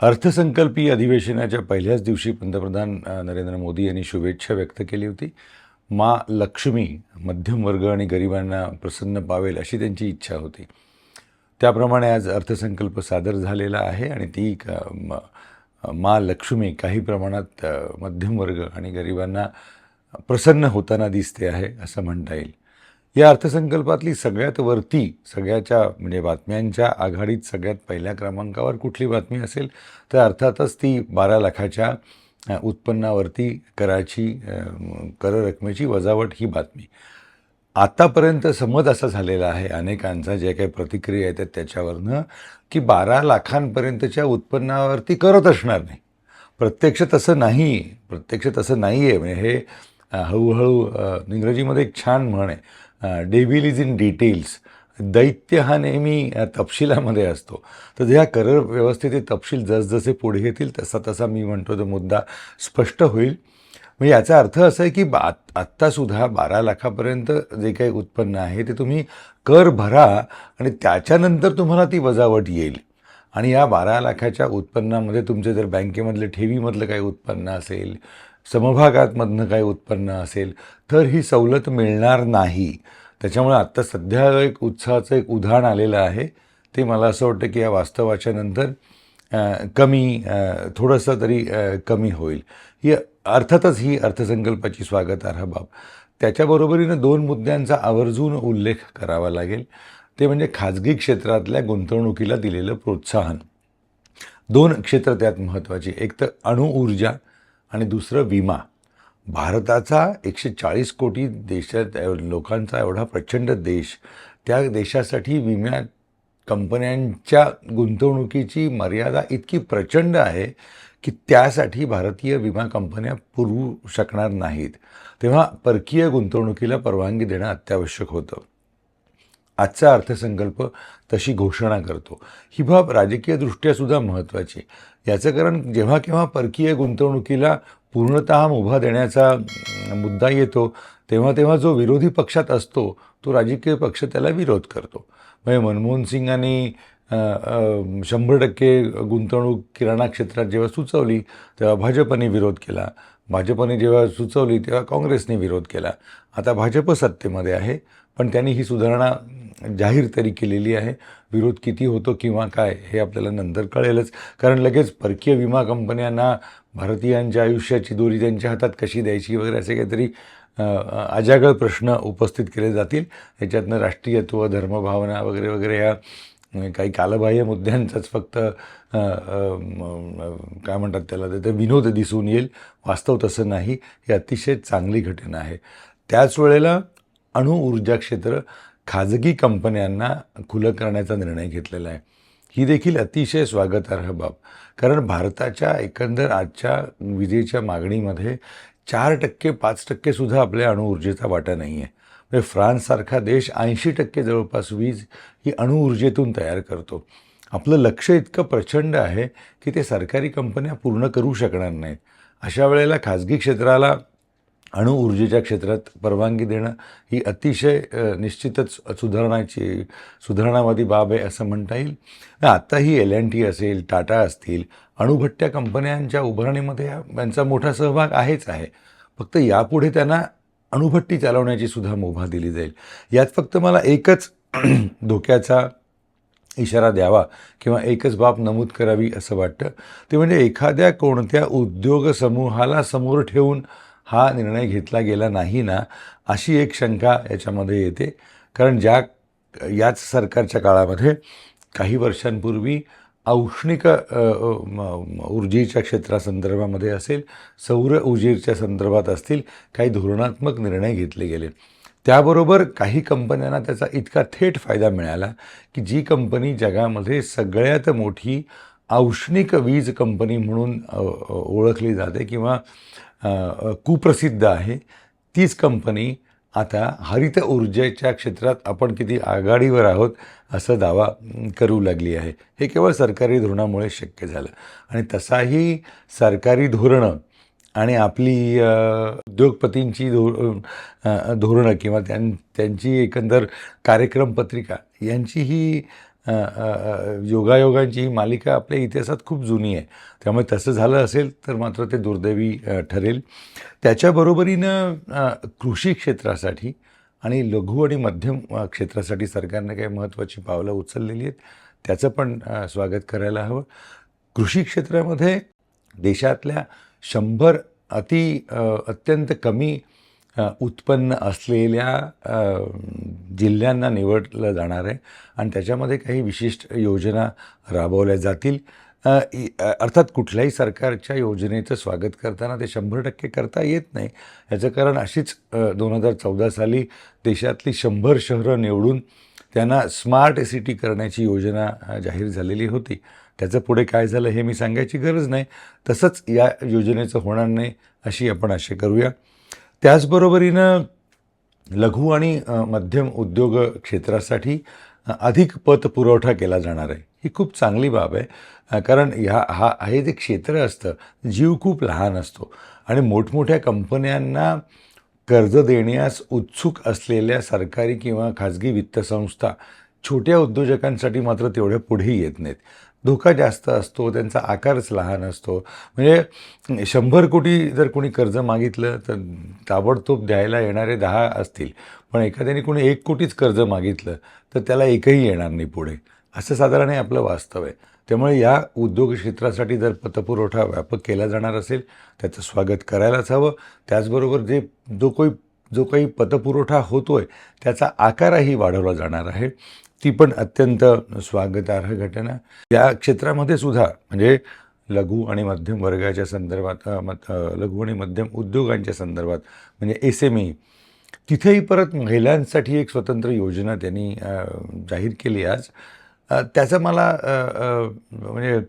अर्थसंकल्पीय अधिवेशनाच्या पहिल्याच दिवशी पंतप्रधान नरेंद्र मोदी यांनी शुभेच्छा व्यक्त केली होती. मा लक्ष्मी मध्यम वर्ग आणि गरिबांना प्रसन्न पावेल अशी त्यांची इच्छा होती. त्याप्रमाणे आज अर्थसंकल्प सादर झालेला आहे आणि ती क- म- मा लक्ष्मी काही प्रमाणात मध्यमवर्ग मध्यम वर्ग आणि गरिबांना प्रसन्न होताना दिसते आहे असं म्हणता येईल. या अर्थसंकल्पातली सगळ्यात वरती सगळ्याच्या म्हणजे बातम्यांच्या आघाडीत सगळ्यात पहिल्या क्रमांकावर कुठली बातमी असेल तर अर्थातच ती बारा लाखाच्या उत्पन्नावरती कराची कर रकमेची वजावट ही बातमी. आतापर्यंत समज असा झालेला आहे अनेकांचा ज्या काही प्रतिक्रिया येतात त्याच्यावरनं की बारा लाखांपर्यंतच्या उत्पन्नावरती करत असणार नाही. प्रत्यक्ष तसं नाही प्रत्यक्ष तसं नाही आहे म्हणजे हे हळूहळू इंग्रजीमध्ये एक छान म्हण आहे. डेव्हिल इज इन डिटेल्स दैत्य हा नेहमी तपशिलामध्ये असतो. तर ह्या कर व्यवस्थेचे तपशील जसजसे पुढे येतील तसा तसा मी म्हणतो तो मुद्दा स्पष्ट होईल. म्हणजे याचा अर्थ असा आहे की बा आत्तासुद्धा बारा लाखापर्यंत जे काही उत्पन्न आहे ते तुम्ही कर भरा आणि त्याच्यानंतर तुम्हाला ती वजावट येईल. आणि या बारा लाखाच्या उत्पन्नामध्ये तुमचे जर बँकेमधले ठेवीमधलं काही उत्पन्न असेल समभागातमधनं काही उत्पन्न असेल तर ही सवलत मिळणार नाही. त्याच्यामुळे आत्ता सध्या एक उत्साहाचं एक उदाहरण आलेलं आहे. ते मला असं वाटतं की या वास्तवाच्या नंतर कमी थोडंसं तरी कमी होईल. ही अर्थातच ही अर्थसंकल्पाची स्वागतार्ह बाब त्याच्याबरोबरीनं दोन मुद्द्यांचा आवर्जून उल्लेख करावा लागेल. ते म्हणजे खाजगी क्षेत्रातल्या गुंतवणुकीला दिलेलं प्रोत्साहन. दोन क्षेत्र त्यात महत्त्वाची. एक तर अणुऊर्जा आणि दुसरं विमा. भारताचा एकशे चाळीस कोटी देशात एव- लोकांचा एवढा प्रचंड देश त्या देशासाठी विम्या कंपन्यांच्या गुंतवणुकीची मर्यादा इतकी प्रचंड आहे की त्यासाठी भारतीय विमा कंपन्या पुरवू शकणार नाहीत. तेव्हा परकीय गुंतवणुकीला परवानगी देणं अत्यावश्यक होतं. आजचा अर्थसंकल्प तशी घोषणा करतो. ही बाब राजकीयदृष्ट्यासुद्धा महत्त्वाची. याचं कारण जेव्हा केव्हा परकीय गुंतवणुकीला पूर्णत मुभा देण्याचा मुद्दा येतो तेव्हा तेव्हा जो विरोधी पक्षात असतो तो राजकीय पक्ष त्याला विरोध करतो. म्हणजे मनमोहन सिंगांनी शंभर टक्के गुंतवणूक किराणा क्षेत्रात जेव्हा सुचवली तेव्हा भाजपने विरोध केला. भाजपने जेव्हा सुचवली तेव्हा काँग्रेसने विरोध केला. आता भाजप सत्तेमध्ये आहे पण त्यांनी ही सुधारणा जाहीर तरी केलेली आहे. विरोध किती होतो किंवा काय हे आपल्याला नंतर कळेलच. कारण लगेच परकीय विमा कंपन्यांना भारतीयांच्या आयुष्याची दोरी त्यांच्या हातात कशी द्यायची वगैरे असे काहीतरी अजागळ प्रश्न उपस्थित केले जातील. याच्यातनं राष्ट्रीयत्व धर्मभावना वगैरे वगैरे या काही कालबाह्य मुद्द्यांचाच फक्त काय म्हणतात त्याला ते विनोद दिसून येईल. वास्तव तसं नाही. ही अतिशय चांगली घटना आहे. त्याच वेळेला अणुऊर्जा क्षेत्र खाजगी कंपन्यांना खुलं करण्याचा निर्णय घेतलेला आहे. ही देखील अतिशय स्वागतार्ह बाब. कारण भारताच्या एकंदर आजच्या विजेच्या मागणीमध्ये चार टक्के पाच टक्केसुद्धा आपल्या अणुऊर्जेचा वाटा नाही आहे म्हणजे फ्रान्ससारखा देश ऐंशी टक्के जवळपास वीज ही अणुऊर्जेतून तयार करतो. आपलं लक्ष इतकं प्रचंड आहे की ते सरकारी कंपन्या पूर्ण करू शकणार नाहीत. अशा वेळेला खाजगी क्षेत्राला अणुऊर्जेच्या क्षेत्रात परवानगी देणं ही अतिशय निश्चितच सुधारणाची सुधारणावादी बाब आहे असं म्हणता येईल. आत्ताही एल अँड टी असेल टाटा असतील अणुभट्ट्या कंपन्यांच्या उभारणीमध्ये या- यांचा मोठा सहभाग आहेच आहे. फक्त यापुढे त्यांना अणुभट्टी चालवण्याची सुद्धा मुभा दिली जाईल. यात फक्त मला एकच धोक्याचा इशारा द्यावा किंवा एकच बाब नमूद करावी असं वाटतं. ते म्हणजे एखाद्या कोणत्या उद्योग समूहाला समोर ठेवून हा निर्णय घेतला गेला नाही ना अशी एक शंका याच्यामध्ये येते. कारण ज्या याच सरकारच्या काळामध्ये काही वर्षांपूर्वी औष्णिक ऊर्जेच्या क्षेत्रासंदर्भामध्ये असेल सौर ऊर्जेच्या संदर्भात असतील काही धोरणात्मक निर्णय घेतले गेले. त्याबरोबर काही कंपन्यांना त्याचा इतका थेट फायदा मिळाला की जी कंपनी जगामध्ये सगळ्यात मोठी औष्णिक वीज कंपनी म्हणून ओळखली जाते किंवा कुप्रसिद्ध आहे. तीच कंपनी आता हरित ऊर्जेच्या क्षेत्रात आपण किती आघाडीवर आहोत असं दावा करू लागली आहे. हे केवळ सरकारी धोरणामुळे शक्य झालं. आणि तसाही सरकारी धोरणं आणि आपली उद्योगपतींची धो धोरणं किंवा त्यां त्यांची एकंदर कार्यक्रम पत्रिका यांची ही योगायोगांची ही मालिका आपल्या इतिहासात खूप जुनी आहे. त्यामुळे तसं झालं असेल तर मात्र ते दुर्दैवी ठरेल. त्याच्याबरोबरीनं कृषी क्षेत्रासाठी आणि लघु आणि मध्यम क्षेत्रासाठी सरकारने काही महत्त्वाची पावलं उचललेली आहेत. त्याचं पण स्वागत करायला हवं. कृषी क्षेत्रामध्ये देशातल्या शंभर अति अत्यंत कमी उत्पन्न असलेल्या जिल्ह्यांना निवडलं जाणार आहे आणि त्याच्यामध्ये काही विशिष्ट योजना राबवल्या जातील. अर्थात कुठल्याही सरकारच्या योजनेचं स्वागत करताना ते शंभर टक्के करता येत नाही. याचं कारण अशीच दोन हजार चौदा साली देशातली शंभर शहरं निवडून त्यांना स्मार्ट सिटी करण्याची योजना जाहीर झालेली होती. त्याचं पुढे काय झालं हे मी सांगायची गरज नाही. तसंच या योजनेचं होणार नाही अशी आपण आशा करूया. त्याचबरोबरीनं लघु आणि मध्यम उद्योग क्षेत्रासाठी अधिक पतपुरवठा केला जाणार आहे. ही खूप चांगली बाब आहे कारण ह्या हा हे जे क्षेत्र असतं जीव खूप लहान असतो आणि मोठमोठ्या कंपन्यांना कर्ज देण्यास उत्सुक असलेल्या सरकारी किंवा खाजगी वित्तसंस्था छोट्या उद्योजकांसाठी मात्र तेवढ्या पुढे येत नाहीत. धोका जास्त असतो त्यांचा आकारच लहान असतो. म्हणजे शंभर कोटी जर कोणी कर्ज मागितलं तर ताबडतोब द्यायला येणारे दहा असतील. पण एखाद्याने कोणी एक कोटीच कर्ज मागितलं तर त्याला एकही येणार नाही पुढे. असं साधारण हे आपलं वास्तव आहे. त्यामुळे या उद्योग क्षेत्रासाठी जर पतपुरवठा व्यापक केला जाणार असेल त्याचं स्वागत करायलाच हवं. त्याचबरोबर जे जो काही जो काही पतपुरवठा होतो आहे त्याचा आकारही वाढवला जाणार आहे. ती पण अत्यंत स्वागतार्ह घटना. या क्षेत्रामध्ये सुद्धा म्हणजे लघु आणि मध्यम वर्गाच्या संदर्भात मत- लघु आणि मध्यम उद्योगांच्या संदर्भात म्हणजे एस एम ई तिथेही परत महिलांसाठी एक स्वतंत्र योजना त्यांनी जाहीर केली आज. त्याचं मला म्हणजे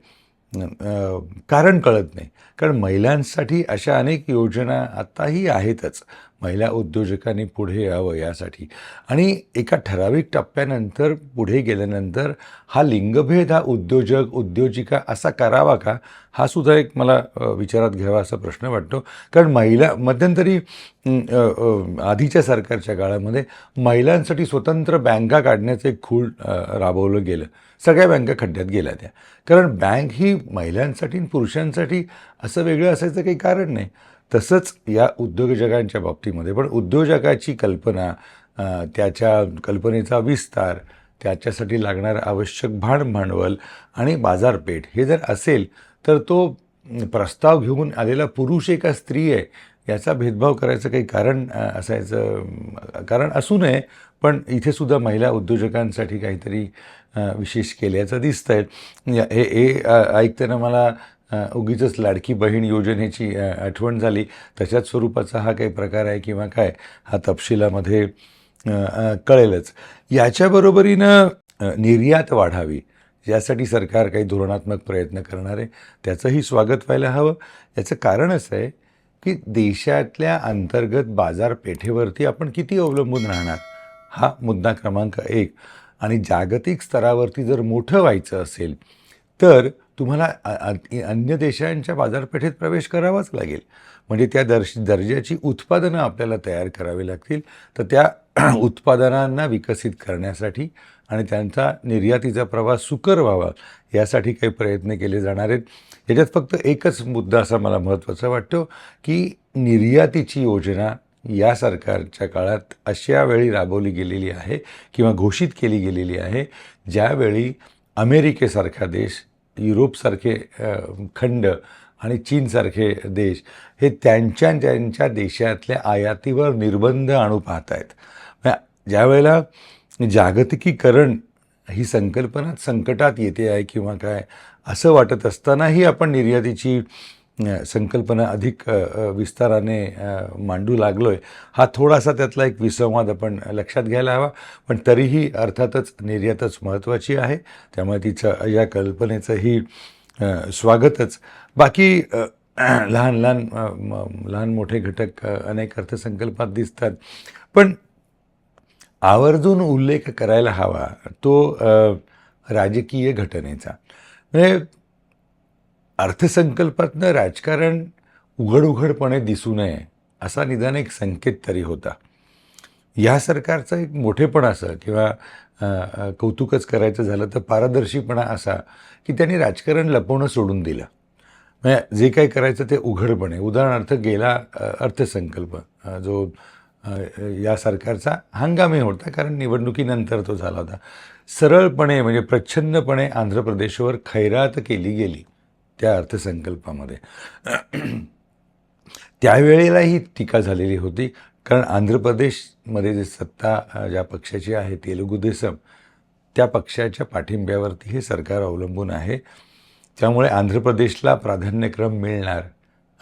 कारण कळत नाही. कारण महिलांसाठी अशा अनेक योजना आत्ताही आहेतच. महिला उद्योजकांनी पुढे यावं यासाठी. आणि एका ठराविक टप्प्यानंतर पुढे गेल्यानंतर हा लिंगभेद हा उद्योजक उद्योजिका असा करावा का? हा सुद्धा एक मला विचारात घ्यावा असा प्रश्न वाटतो. कारण महिला मध्यंतरी आधीच्या सरकारच्या काळामध्ये महिलांसाठी स्वतंत्र बँका काढण्याचं एक खूळ राबवलं गेलं. सगळ्या बँका खड्ड्यात गेल्या त्या. कारण बँक ही महिलांसाठी पुरुषांसाठी असं वेगळं असायचं काही कारण नाही. तसंच या उद्योजकांच्या बाबतीमध्ये. पण उद्योजकाची कल्पना त्याच्या कल्पनेचा विस्तार त्याच्यासाठी लागणारं आवश्यक भांड भांडवल आणि बाजारपेठ हे जर असेल तर तो प्रस्ताव घेऊन आलेला पुरुष एका स्त्री आहे याचा भेदभाव करायचं काही कारण असायचं कारण असू नये पण इथेसुद्धा महिला उद्योजकांसाठी काहीतरी विशेष केल्याचं दिसतं आहे हे ऐकताना मला उगीच उगीचच लाडकी बहीण योजनेची आठवण झाली. तशाच स्वरूपाचा हा काही प्रकार आहे किंवा काय हा तपशिलामध्ये कळेलच. याच्याबरोबरीनं निर्यात वाढावी यासाठी सरकार काही धोरणात्मक प्रयत्न करणार आहे. त्याचंही स्वागत व्हायला हवं. याचं कारण असं आहे की देशातल्या अंतर्गत बाजारपेठेवरती आपण किती अवलंबून राहणार? हा मुद्दा क्रमांक एक. आणि जागतिक स्तरावरती जर मोठं व्हायचं असेल तर तुम्हाला अन्य देशांच्या बाजारपेठेत प्रवेश करावाच लागेल. म्हणजे त्या दर्श दर्जाची उत्पादनं आपल्याला तयार करावी लागतील. तर त्या उत्पादनांना विकसित करण्यासाठी आणि त्यांचा निर्यातीचा प्रवास सुकर व्हावा यासाठी काही प्रयत्न केले जाणार आहेत. याच्यात फक्त एकच मुद्दा असा मला महत्त्वाचा वाटतो की निर्यातीची योजना या सरकारच्या काळात अशा वेळी राबवली गेलेली आहे किंवा घोषित केली गेलेली आहे ज्यावेळी अमेरिकेसारखा देश युरोपसारखे खंड आणि चीनसारखे देश हे त्यांच्या त्यांच्या देशातल्या आयातीवर निर्बंध आणू पाहत आहेत ज्या वेळेला जागतिकीकरण ही संकल्पना संकटात येते आहे किंवा काय असं वाटत असतानाही आपण निर्यातीची संकल्पना अधिक विस्ताराने मांडू लागलो आहे हा थोडासा त्यातला एक विसंवाद आपण लक्षात घ्यायला हवा. पण तरीही अर्थातच निर्यातच महत्त्वाची आहे. त्यामुळे तिचं या कल्पनेचंही स्वागतच. बाकी लहान लहान म- लहान मोठे घटक अनेक अर्थसंकल्पात दिसतात. पण आवर्जून उल्लेख करायला हवा तो राजकीय घटनेचा. म्हणजे अर्थसंकल्पातनं राजकारण उघड उघडपणे दिसू नये असा निदान एक संकेत तरी होता. या सरकारचं एक मोठेपण असं किंवा कौतुकच करायचं झालं तर पारदर्शीपणा असा की त्यांनी राजकारण लपवणं सोडून दिलं. म्हणजे जे काही करायचं ते उघडपणे. उदाहरणार्थ गेला अर्थसंकल्प जो या सरकारचा हंगामी होता कारण निवडणुकीनंतर तो झाला होता. सरळपणे म्हणजे प्रच्छन्नपणे आंध्र प्रदेशवर खैरात केली गेली. त्या अर्थसंकल्पामध्ये. त्यावेळेलाही टीका झालेली होती. कारण आंध्र प्रदेशमध्ये जे सत्ता ज्या पक्षाची आहे तेलुगू देसम त्या पक्षाच्या पाठिंब्यावरती हे सरकार अवलंबून आहे. त्यामुळे आंध्र प्रदेशला प्राधान्यक्रम मिळणार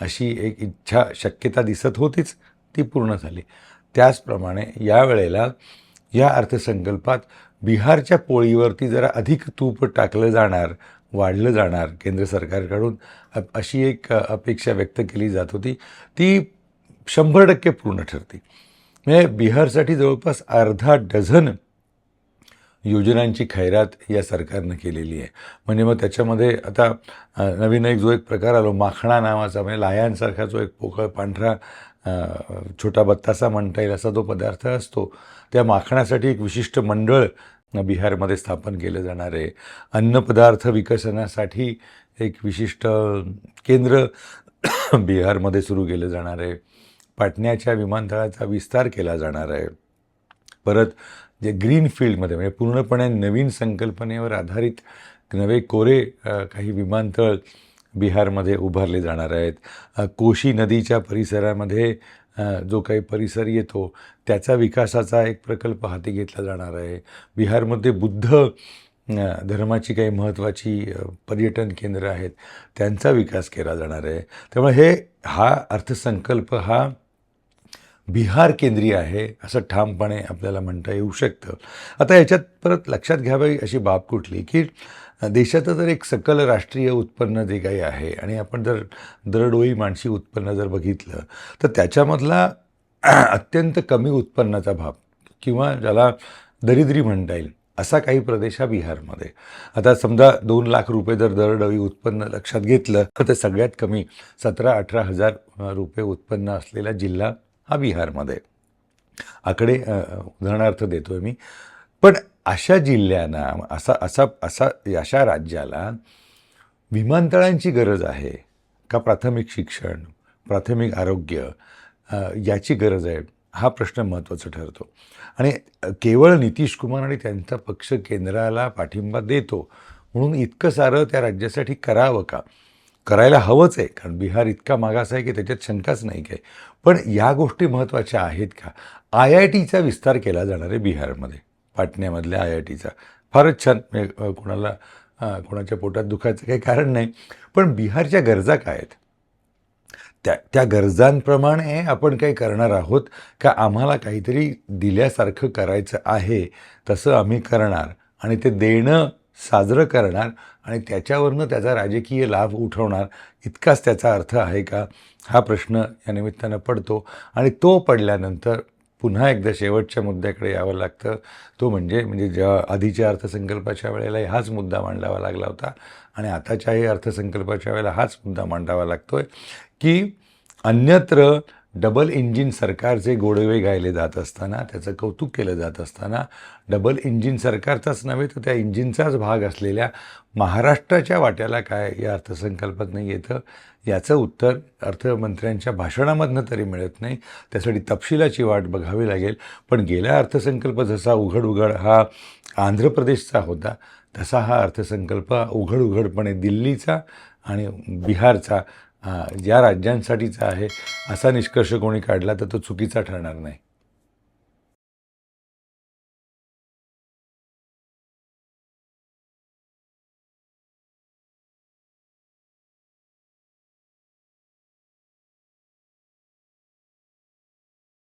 अशी एक इच्छा शक्यता दिसत होतीच. ती पूर्ण झाली. त्याचप्रमाणे यावेळेला या अर्थसंकल्पात बिहारच्या पोळीवरती जरा अधिक तूप टाकलं जाणार वाढलं जाणार केंद्र सरकारकडून. अशी एक अपेक्षा व्यक्त केली जात होती. ती शंभर टक्के पूर्ण ठरते. म्हणजे बिहारसाठी जवळपास अर्धा डझन योजनांची खैरात या सरकारनं केलेली आहे. म्हणजे मग त्याच्यामध्ये आता नवीन एक जो एक प्रकार आलो माखणा नावाचा म्हणजे लायांसारखा जो एक पोकळ पांढरा छोटा बत्तासा म्हणता येईल असा तो पदार्थ असतो. त्या माखणासाठी एक विशिष्ट मंडळ बिहारमध्ये स्थापन केलं जाणार आहे. अन्नपदार्थ विकसनासाठी एक विशिष्ट केंद्र बिहारमध्ये सुरू केलं जाणार आहे. पाटण्याच्या विमानतळाचा विस्तार केला जाणार आहे. परत जे ग्रीन फील्डमध्ये म्हणजे पूर्णपणे नवीन संकल्पनेवर आधारित नवे कोरे काही विमानतळ बिहारमध्ये उभारले जाणार आहेत. कोशी नदीच्या परिसरामध्ये जो काही परिसर येतो त्याचा विकासाचा एक प्रकल्प हाती घेतला जाणार आहे. बिहारमध्ये बुद्ध धर्माची काही महत्त्वाची पर्यटन केंद्र आहेत त्यांचा विकास केला जाणार आहे. त्यामुळे हे हा अर्थसंकल्प हा बिहार केंद्रीय आहे असं ठामपणे आपल्याला म्हणता येऊ शकतं. आता याच्यात परत लक्षात घ्यावी अशी बाब कुठली की देशाचं जर एक सकल राष्ट्रीय उत्पन्न जे काही आहे आणि आपण जर दरडोई मानसिक उत्पन्न जर बघितलं तर त्याच्यामधला अत्यंत कमी उत्पन्नाचा भाग किंवा ज्याला दरिद्री म्हणता येईल असा काही प्रदेश हा बिहारमध्ये. आता समजा दोन लाख रुपये जर दरडोई उत्पन्न लक्षात घेतलं तर ते सगळ्यात कमी सतरा अठरा हजार रुपये उत्पन्न असलेला जिल्हा हा बिहारमध्ये. आकडे उदाहरणार्थ देतो आहे मी. पण अशा जिल्ह्यांना असा असा असा अशा राज्याला विमानतळांची गरज आहे का प्राथमिक शिक्षण प्राथमिक आरोग्य याची गरज आहे? हा प्रश्न महत्त्वाचा ठरतो. आणि केवळ नितीश कुमार आणि त्यांचा पक्ष केंद्राला पाठिंबा देतो म्हणून इतकं सारं त्या राज्यासाठी करावं का? करायला हवंच आहे कारण बिहार इतका मागास आहे की त्याच्यात शंकाच नाही काय पण या गोष्टी महत्त्वाच्या आहेत का? आय आय टीचा विस्तार केला जाणार आहे बिहारमध्ये. पाटण्यामधल्या आय आय टीचा. फारच छान. म्हणजे कोणाला कोणाच्या पोटात दुखायचं काही कारण नाही. पण बिहारच्या गरजा काय आहेत? त्या त्या गरजांप्रमाणे आपण काही करणार आहोत का आम्हाला काहीतरी दिल्यासारखं करायचं आहे तसं आम्ही करणार आणि ते देणं साजरं करणार आणि त्याच्यावरनं त्याचा राजकीय लाभ उठवणार. इतकाच त्याचा अर्थ आहे का? हा प्रश्न या निमित्तानं पडतो आणि तो पडल्यानंतर पुन्हा एकदा शेवटच्या मुद्द्याकडे यावं लागतं. तो म्हणजे म्हणजे ज्या आधीच्या अर्थसंकल्पाच्या वेळेला हाच मुद्दा मांडावा लागला होता आणि आताच्याही अर्थसंकल्पाच्या वेळेला हाच मुद्दा मांडावा लागतो आहे की अन्यत्र डबल इंजिन सरकारचे गोडवे गायले जात असताना त्याचं कौतुक केलं जात असताना डबल इंजिन सरकारचाच नव्हे तर त्या इंजिनचाच भाग असलेल्या महाराष्ट्राच्या वाट्याला काय या अर्थसंकल्पात नाही येतं? याचं उत्तर अर्थमंत्र्यांच्या भाषणामधनं तरी मिळत नाही. त्यासाठी तपशिलाची वाट बघावी लागेल. पण गेला अर्थसंकल्प जसा उघड उघड हा आंध्र प्रदेशचा होता तसा हा अर्थसंकल्प उघड उघडपणे दिल्लीचा आणि बिहारचा ज्या राज्यांसाठीचा आहे असा निष्कर्ष कोणी काढला तर तो चुकीचा ठरणार नाही.